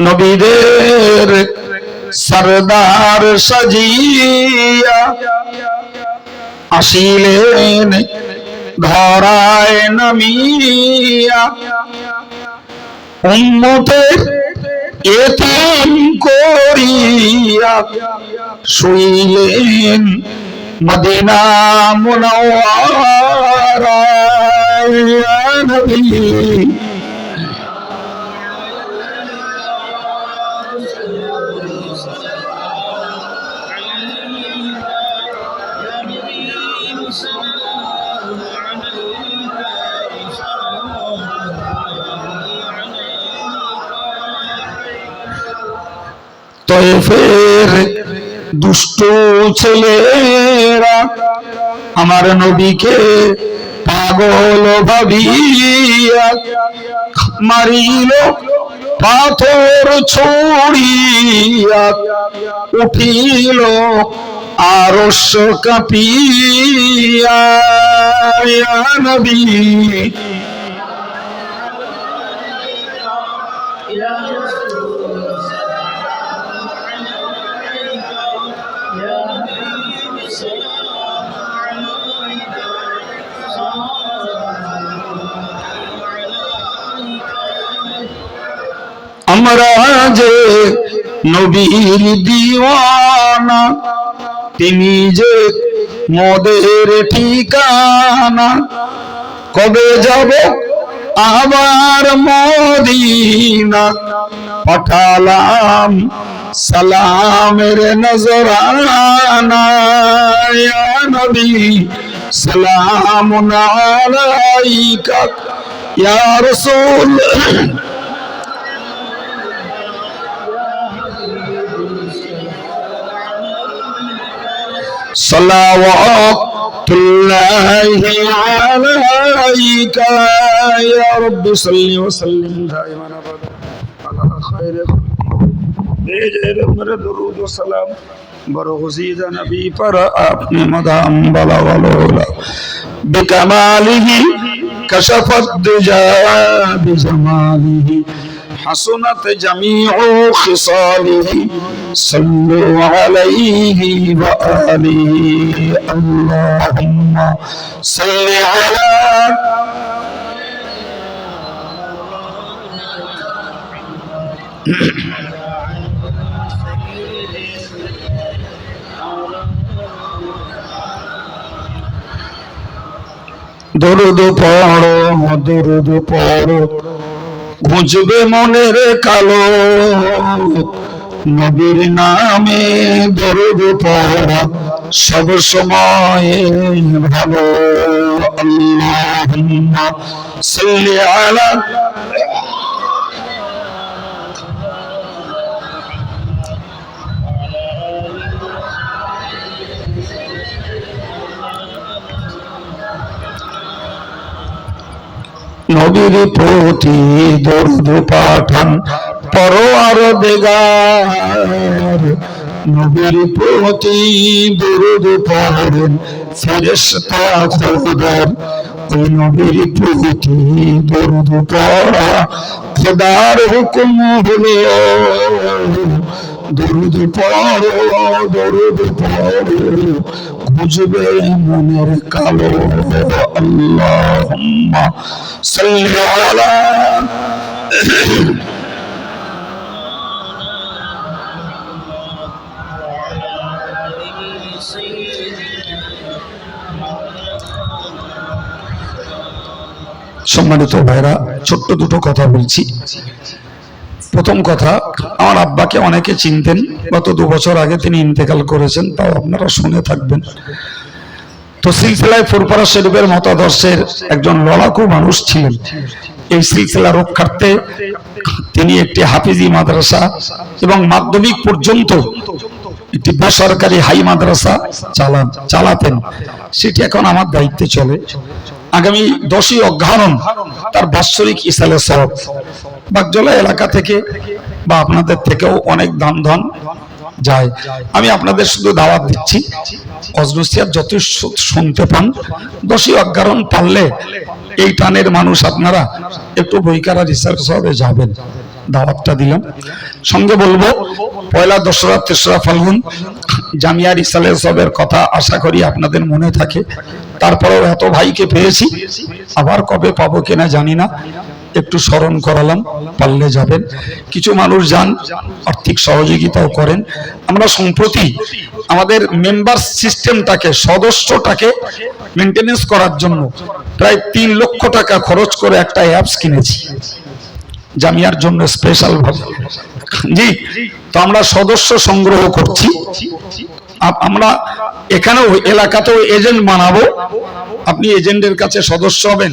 নবীদের সরদার সাজিয়া আসিলেন ধরায় নামিয়া। উম্মতের এতিম করিয়া শুইলেন মদিনা মুনওয়ারা নবী। তয়েফের দুষ্ট ছেলেরা আমার নবীকে পাগল ভাবিয়া মারিল পাথর ছড়িয়া উঠিল আরস কাপিয়া। নবী আমরা যে নবীর দিওয়ানা, তিনি যে মদের ঠিকানা, কবে যাব আবার মদিনা? পাঠালাম সালামের নজরানা নবী, সালামুন আলাইকা, ইয়া রাসূল। صلوات الله عليك يا رب صل وسلم دائما ابدا على خير خير عمر درود وسلام برغزيد نبي پر اپنے مدام بلا ولولا بكماله كشفت دجا بجماله حسنت جميع خصاله. صلوا عليه وآله. اللهم صل على درود پڑھو درود پڑھو ঘুঁচবে মনের কালো। নবীর নামে দরদ পড়া সব সময় ভালো। আল্লাহ সাল্লি আলা নবীর প্রতি দরুদ পাঠান। পরোয়ার দেগার নবীর প্রতি দরুদ পাঠান। ফেরেশতা খোদার। ওই নবীর প্রতি দরুদ পড়া। খোদার হুকুম হলো দরুদ পড়ো দরুদ পড়ো। বুঝবে মনের কালো সম্মানিত ভাইরা ছোট্ট দুটো কথা বলছি। প্রথম কথা, আমার আব্বাকে অনেকে চিনতেন, গত দু বছর আগে তিনি ইন্তেকাল করেছেন, তাও আপনারা শুনে থাকবেন। তো সিলসিলায় ফুরপারা শরীফের মতাদর্শের একজন লড়াকু মানুষ ছিলেন। এই সিলসিলা রক্ষার্থে তিনি একটি হাফিজি মাদ্রাসা এবং মাধ্যমিক পর্যন্ত একটি বেসরকারি হাই মাদ্রাসা চালান চালাতেন। সেটি এখন আমার দায়িত্বে চলে। আগামী দশই অঘ্রাণ তার বাৎসরিক ইসালে সব বাগজলা এলাকা থেকে বা আপনাদের থেকেও অনেক দান ধন যায়। আমি আপনাদের শুধু দাওয়াত দিচ্ছি অজনসিয়ার যত শুনতে পান, দশই অজ্ঞারণ পারলে এই টানের মানুষ আপনারা একটু বইকারা রিসার্চ হবে যাবেন। দাওয়াতটা দিলাম। সঙ্গে বলব, পয়লা দশরা তেসরা ফাল্গুন জামিয়ার ইসালে সবের কথা আশা করি আপনাদের মনে থাকে। তারপরেও এত ভাইকে পেয়েছি, আবার কবে পাবো কিনা জানি না। একটু স্মরণ করালাম, পারলে যাবেন। কিছু মানুষ যান, আর্থিক সহযোগিতাও করেন। আমরা সম্প্রতি আমাদের মেম্বার সিস্টেমটাকে সদস্যটাকে মেনটেনেন্স করার জন্য প্রায় তিন লক্ষ টাকা খরচ করে একটা অ্যাপস কিনেছি। জামিয়ার জন্য স্পেশাল ভাবে। জি, তো আমরা সদস্য সংগ্রহ করছি। আমরা এখানেও এলাকাতেও এজেন্ট বানাবো। আপনি এজেন্টের কাছে সদস্য হবেন।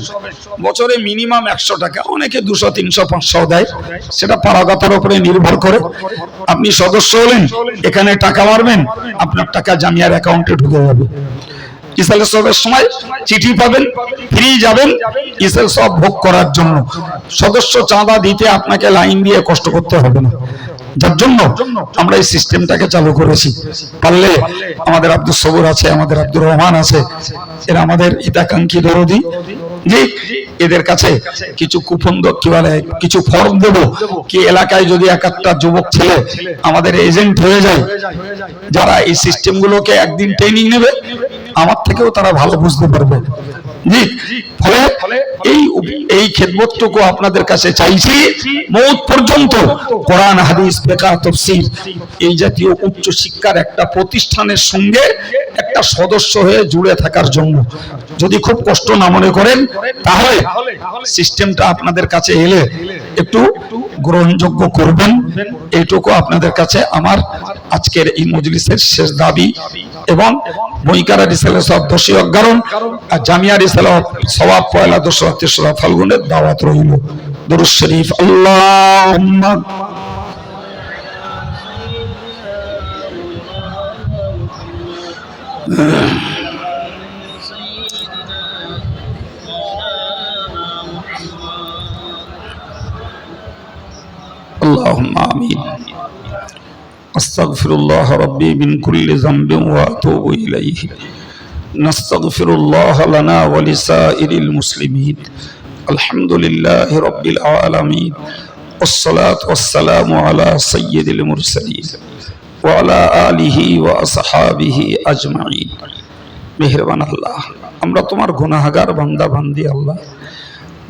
বছরে মিনিমাম একশো টাকা, অনেকে দুশো, তিনশো, পাঁচশো দেয়। সেটা পারাগাতার উপরে নির্ভর করে। আপনি সদস্য হলেন, এখানে টাকা মারবেন, আপনার টাকা জামিয়ার অ্যাকাউন্টে ঢুকে যাবে। ইসাল সবের সময় চিঠি পাবেন, ফ্রি যাবেন ইসাল সব ভোগ করার জন্য। সদস্য চাঁদা দিতে আপনাকে লাইন দিয়ে কষ্ট করতে হবে না। যার জন্য আমরা এই সিস্টেমটাকে চালু করেছি। পারলে আমাদের আব্দুল সবুর আছে আমাদের আব্দুর রহমান আছে এরা আমাদের হিতাকাঙ্ক্ষী দরদি। এদের কাছে কিছু কুপন কি বলে কিছু ফর্ম দেব কি এলাকায় যদি এক একটা যুবক ছেলে আমাদের এজেন্ট হয়ে যায় যারা এই সিস্টেমগুলোকে একদিন ট্রেনিং নেবে আমার থেকেও তারা ভালো বুঝতে পারবে। জি ফলে এই এই খেদমতটুকু আপনাদের কাছে চাইছি মৌত পর্যন্ত কোরআন হাদিস বেকা তফসির এই জাতীয় উচ্চ শিক্ষার একটা প্রতিষ্ঠানের সঙ্গে একটা সদস্য হয়ে জুড়ে থাকার জন্য। যদি খুব কষ্ট না মনে করেন তাহলে সিস্টেমটা আপনাদের কাছে এলে একটু গ্রহণযোগ্য করবেন। এইটুকু আপনাদের কাছে আমার আজকের এই মজলিসের শেষ দাবি। এবং বইকারা রিসালে সব দোষী অজ্ঞারণ আর জামিয়া রিসালে সবাব পয়লা দোসরা তেসরা ফাল্গুনের দাওয়াত রইল দরুদ শরীফ আল্লাহ اللهم آمين أستغفر الله ربي من كل ذنب وأتوب إليه نستغفر الله لنا ولسائر المسلمين الحمد لله رب العالمين والصلاة والسلام على سيد المرسلين وعلى آله وأصحابه أجمعين মেহরবান আল্লাহ আমরা তোমার গুনাহগার বান্দা বান্দি আল্লাহ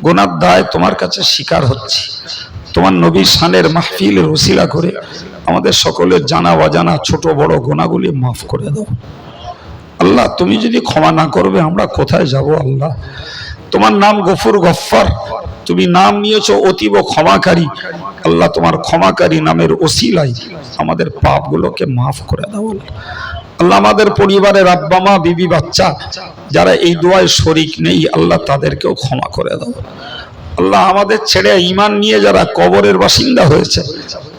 গোনার দায় তোমার কাছে স্বীকার হচ্ছে তোমার নবীর শানের মাহফিলের ওসিলা করে আমাদের সকলের জানা অজানা ছোট বড় গোনাগুলি মাফ করে দাও। আল্লাহ, তুমি যদি ক্ষমা না করবে, আমরা কোথায় যাব আল্লাহ? তোমার নাম গফুর গফ্ফার, তুমি নাম নিয়েছো অতীব ক্ষমাকারী। আল্লাহ, তোমার ক্ষমাকারী নামের ওসিলাই আমাদের পাপগুলোকে মাফ করে দাও আল্লাহ। আল্লাহ, আমাদের পরিবারের আব্বা মা বিবি, বাচ্চা, যারা এই দোয়ায় শরিক নেই, আল্লাহ তাদেরকেও ক্ষমা করে দাও। আল্লাহ আমাদের ছেড়ে ইমান নিয়ে যারা কবরের বাসিন্দা হয়েছে,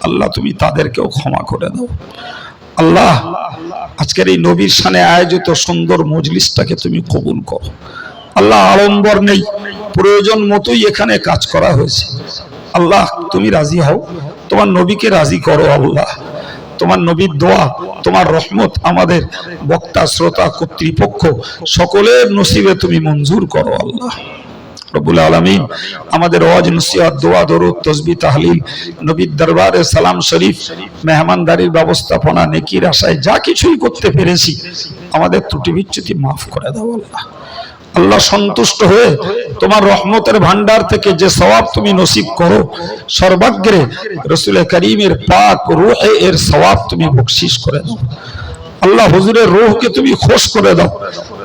আল্লাহ তুমি তাদেরকেও ক্ষমা করে দাও। আল্লাহ, আজকের এই নবীর সানে আয়োজিত সুন্দর মজলিসটাকে তুমি কবুল করো। আল্লাহ, আড়ম্বর নেই, প্রয়োজন মতোই এখানে কাজ করা হয়েছে। আল্লাহ, তুমি রাজি হও, তোমার নবীকে রাজি করো আল্লাহ। তোমার নবীর দোয়া, তোমার রহমত আমাদের বক্তা, শ্রোতা, কর্তৃপক্ষ সকলের নসিবে তুমি মঞ্জুর করো আল্লাহ। রব্বুল আলমিন। আমাদের ওয়াজ, নসিহত, দোয়া, দরুদ, তসবি, তাহলিল, নবীর দরবারে সালাম শরীফ, মেহমানদারির ব্যবস্থাপনা, নেকির আশায় যা কিছুই করতে পেরেছি, আমাদের ত্রুটি বিচ্যুতি মাফ করে দাও আল্লাহ। আল্লাহ সন্তুষ্ট হয়ে তোমার রহমতের ভান্ডার থেকে যে সওয়াব তুমি নসিব করো, সর্বাগ্রে রসুল করিমের পাক রুহে এর সওয়াব তুমি বকশিস করে দাও। আল্লাহ হুজুরের রোহকে তুমি খোশ করে দাও।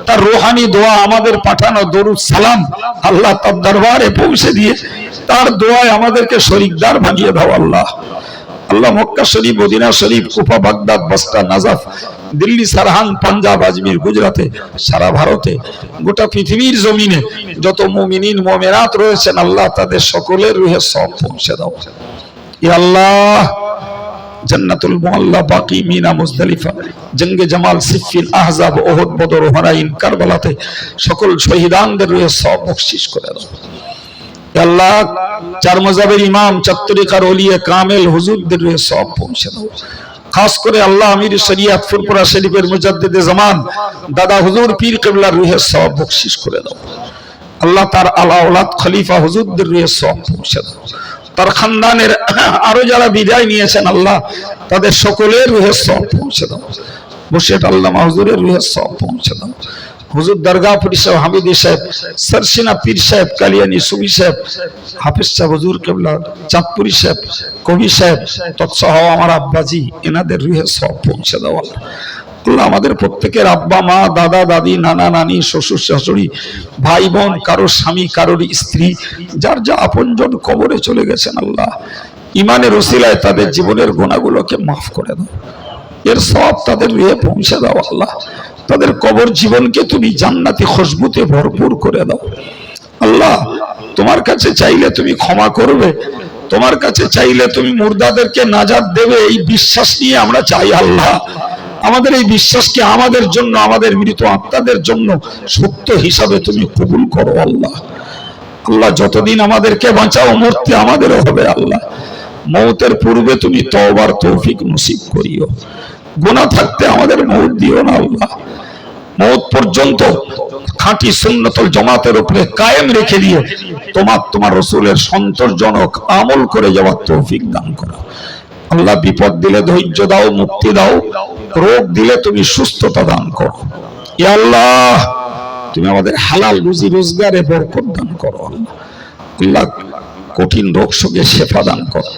তার রোহানি দোয়া আমাদের পাঠানো দরুদ সালাম আল্লাহ তার দরবারে পৌঁছে দিয়ে তার দোয়ায় আমাদেরকে শরিকদার বানিয়ে দাও Allah. Allah Mecca Sharif, Medina Sharif, Kufa, Baghdad বস্তা নাজাফ, দিল্লি, সারহান, পাঞ্জাব, আজমির, গুজরাতে, সারা ভারতে, গোটা পৃথিবীর জমিনে যত মুমিনিন মোমেরাত রয়েছেন, আল্লাহ তাদের সকলের রুহে সব পৌঁছে দাও। আল্লাহ জান্নাতুল মুআল্লা বাকি মিনা মুজদালিফা। জঙ্গে জামাল সিফিন আহজাব ওহদ বদর, হুনাইন, কারবালাতে সকল শহীদানদের রুহে সব বকশিশ করে দাও। আল্লাহ, চার মজাবের ইমাম কামেল হুজুরদের রুহে সব পৌঁছে দাও। খাস করে আল্লাহ আমির শরিয়াত ফুরপুরা শরীফের মুজাদ্দিদে জামান, দাদা হুজুর পীর কিবলার রুহে সব বকশিশ করে দাও। আল্লাহ তার আলা ওলাদ খলিফা হুজুরদের রুহে সব পৌঁছে দাও। তার খানদানের আরও যারা বিদায় নিয়েছেন আল্লাহ, তাদের সকলের রুহের সব পৌঁছে দাও। বসিয়াট আল্লাহ হুজুরের রুহের সব পৌঁছে দাও। হুজুর দরগাপুরি সাহেব, হামিদি সাহেব, সরসিনা পীর সাহেব, কালিয়ানি সুবি সাহেব, হাফিজ সাহেব, হুজুর কেবলা, চাঁদপুরি সাহেব, কবি সাহেব, তৎসহ আমার আব্বাজি, এনাদের রুহে সব পৌঁছে দাও আল্লাহ আমাদের প্রত্যেকের আব্বা, মা, দাদা, দাদি, নানা, নানি, শ্বশুর, শাশুড়ি, ভাই, বোন কারোর স্বামী কারোর স্ত্রী, যার যা আপনজন কবরে চলে গেছেন আল্লাহ, ইমানের ওসিলায় তাদের জীবনের গোনাগুলোকে মাফ করে দাও। এর সব তাদের রুহে পৌঁছে দাও আল্লাহ। তাদের কবর জীবনকে তুমি জান্নাতি খুশবুতে ভরপুর করে দাও। আল্লাহ, তোমার কাছে চাইলে তুমি ক্ষমা করবে, তোমার কাছে চাইলে তুমি মুর্দাদেরকে নাজাদ দেবে, এই বিশ্বাস নিয়ে আমরা চাই আল্লাহ। আমাদের এই বিশ্বাসকে আমাদের জন্য, আমাদের মৃত আত্মাদের জন্য সত্য হিসাবে তুমি কবুল করো আল্লাহ। আল্লাহ, যতদিন আমাদেরকে বাঁচাও, মরতে আমাদেরও হবে আল্লাহ। মৌতের পূর্বে তুমি তওবার তৌফিক নসিব করিও। গোনা থাকতে আমাদের মৌত দিও না আল্লাহ। মৌত পর্যন্ত খাঁটি সুন্নতল জমাতের উপরে কায়েম রেখে দিয়ে তোমার তোমার রসুলের সন্তোষজনক আমল করে যাওয়ার তৌফিক দান করো। আল্লাহ বিপদ দিলে ধৈর্য দাও, মুক্তি দাও, রোগ দিলে তুমি সুস্থতা দান করো। আল্লাহ, তুমি আমাদের হালাল রুজি রোজগারে বরকত দান করো। আল্লাহ কঠিন রোগ শোকে শেফা দান করো।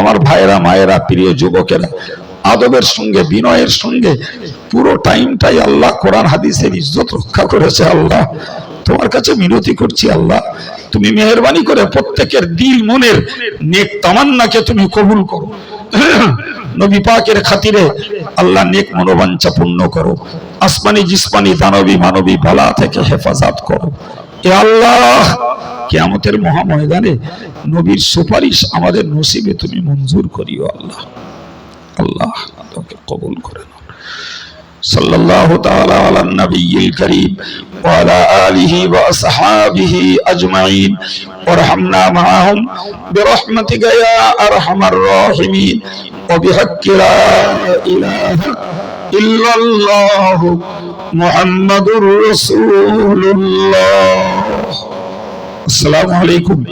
আমার ভাইয়েরা, মায়েরা, প্রিয় যুবকেরা, আদবের সঙ্গে, বিনয়ের সঙ্গে পুরো টাইমটাই আল্লাহ কোরআন, হাদিসের ইজ্জত রক্ষা করেছে আল্লাহ। তোমার কাছে মিনতি করছি আল্লাহ, তুমি মেহরবানি করে প্রত্যেকের দিল, মনের নেক তামান্নাকে তুমি কবুল করো। নবী পাকের খাতিরে আল্লাহ নেক মনোবাঞ্ছা পূর্ণ করো। আসমানি জিসমানি দানবী মানবী ভালা থেকে হেফাজত করো। এ আল্লাহ, কেয়ামতের মহাময়দানে নবীর সুপারিশ আমাদের নসিবে তুমি মঞ্জুর করিও আল্লাহ। আল্লাহ তোকে কবুল করে নাও। صلى الله تعالى على النبي الكريم وعلى آله وأصحابه أجمعين. وارحمنا معهم. برحمتك يا أرحم الراحمين. وبحق لا إله إلا الله محمد رسول الله. السلام عليكم.